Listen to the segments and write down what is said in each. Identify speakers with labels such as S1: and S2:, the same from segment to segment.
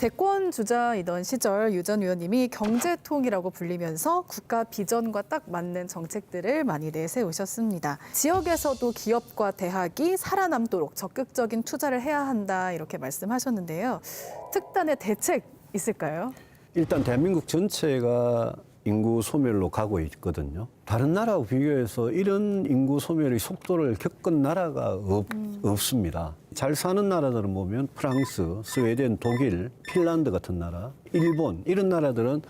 S1: 대권 주자이던 시절 유 전 의원님이 경제통이라고 불리면서 국가 비전과 딱 맞는 정책들을 많이 내세우셨습니다. 지역에서도 기업과 대학이 살아남도록 적극적인 투자를 해야 한다 이렇게 말씀하셨는데요. 특단의 대책 있을까요?
S2: 일단 대한민국 전체가 인구 소멸로 가고 있거든요. 다른 나라하고 비교해서 이런 인구 소멸의 속도를 겪은 나라가 없, 없습니다. 잘 사는 나라들은 보면 프랑스, 스웨덴, 독일, 핀란드 같은 나라, 일본 이런 나라들은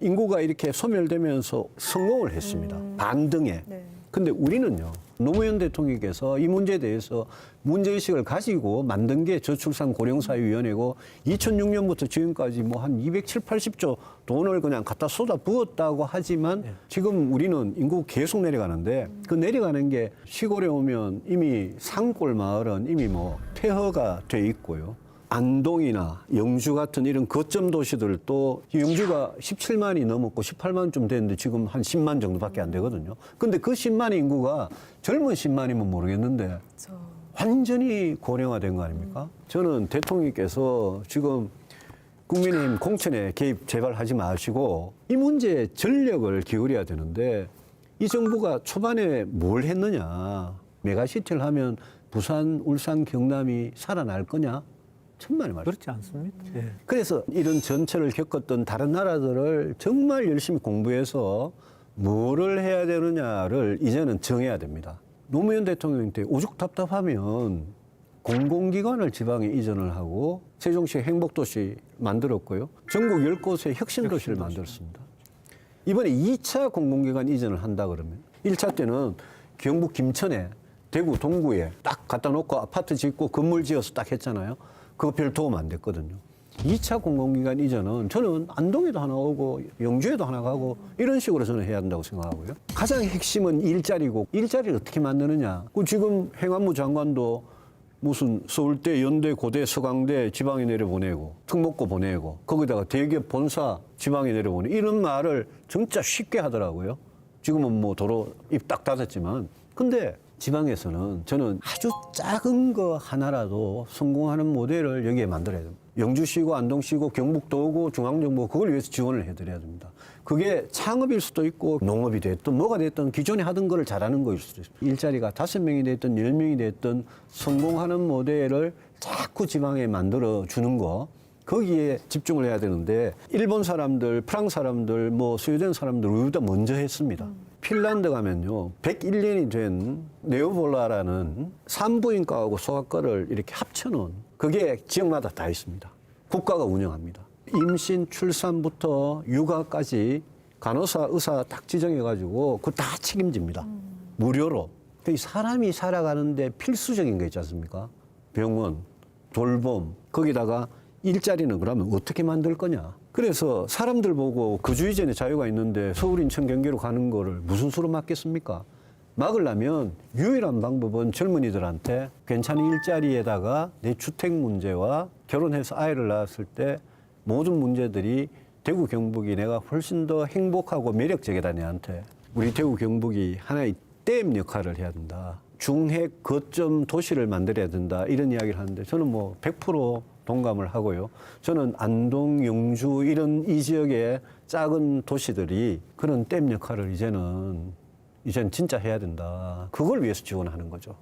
S2: 인구가 이렇게 소멸되면서 성공을 했습니다. 반등에.
S1: 네.
S2: 근데 우리는요. 노무현 대통령께서 이 문제에 대해서 문제의식을 가지고 만든 게 저출산 고령사회위원회고 2006년부터 지금까지 뭐 한 270, 80조 돈을 그냥 갖다 쏟아 부었다고 하지만 지금 우리는 인구 계속 내려가는데 그 내려가는 게 시골에 오면 이미 산골 마을은 이미 뭐 폐허가 돼 있고요. 안동이나 영주 같은 이런 거점 도시들도 영주가 17만이 넘었고 18만 좀 됐는데 지금 한 10만 정도밖에 안 되거든요. 근데 그 10만 인구가 젊은 10만이면 모르겠는데
S1: 저
S2: 완전히 고령화된 거 아닙니까? 저는 대통령께서 지금 국민의힘 공천에 개입 제발 하지 마시고 이 문제에 전력을 기울여야 되는데 이 정부가 초반에 뭘 했느냐. 메가시티를 하면 부산, 울산, 경남이 살아날 거냐? 천만의 말씀.
S3: 그렇지 않습니다. 예.
S2: 그래서 이런 전철을 겪었던 다른 나라들을 정말 열심히 공부해서 뭐를 해야 되느냐를 이제는 정해야 됩니다. 노무현 대통령 때 오죽 답답하면 공공기관을 지방에 이전을 하고 세종시 행복도시 만들었고요. 전국 10곳의 혁신도시를 만들었습니다. 이번에 2차 공공기관 이전을 한다 그러면 1차 때는 경북 김천에 대구 동구에 딱 갖다 놓고 아파트 짓고 건물 지어서 딱 했잖아요. 그거 별 도움 안 됐거든요. 2차 공공기관 이전은 저는 안동에도 하나 오고 영주에도 하나 가고 이런 식으로 저는 해야 한다고 생각하고요. 가장 핵심은 일자리고 일자리를 어떻게 만드느냐. 그 지금 행안부 장관도 무슨 서울대, 연대, 고대, 서강대 지방에 내려보내고 특목고 보내고 거기다가 대기업 본사 지방에 내려보내고 이런 말을 진짜 쉽게 하더라고요. 지금은 뭐 도로 입 딱 닫았지만 근데 지방에서는 저는 아주 작은 거 하나라도 성공하는 모델을 여기에 만들어야 됩니다. 영주시고 안동시고 경북도고 중앙정부 그걸 위해서 지원을 해드려야 됩니다. 그게 창업일 수도 있고 농업이 됐든 뭐가 됐든 기존에 하던 거를 잘하는 거일 수도 있습니다. 일자리가 다섯 명이 됐든 열 명이 됐든 성공하는 모델을 자꾸 지방에 만들어 주는 거 거기에 집중을 해야 되는데 일본 사람들, 프랑스 사람들, 뭐 스웨덴 사람들 우리보다 먼저 했습니다. 핀란드 가면요, 101년이 된 네오볼라라는 산부인과하고 소아과를 이렇게 합쳐놓은 그게 지역마다 다 있습니다. 국가가 운영합니다. 임신, 출산부터 육아까지 간호사, 의사 딱 지정해가지고 그거 다 책임집니다. 무료로. 이 사람이 살아가는데 필수적인 거 있지 않습니까? 병원, 돌봄, 거기다가 일자리는 그러면 어떻게 만들 거냐? 그래서 사람들 보고 거주 이전에 자유가 있는데 서울, 인천, 경기로 가는 거를 무슨 수로 막겠습니까? 막으려면 유일한 방법은 젊은이들한테 괜찮은 일자리에다가 내 주택 문제와 결혼해서 아이를 낳았을 때 모든 문제들이 대구 경북이 내가 훨씬 더 행복하고 매력적이다 내한테 우리 대구 경북이 하나의 댐 역할을 해야 된다. 중핵 거점 도시를 만들어야 된다. 이런 이야기를 하는데 저는 뭐 100% 동감을 하고요. 저는 안동, 영주 이런 이 지역의 작은 도시들이 그런 댐 역할을 이제는 이제는 진짜 해야 된다. 그걸 위해서 지원하는 거죠.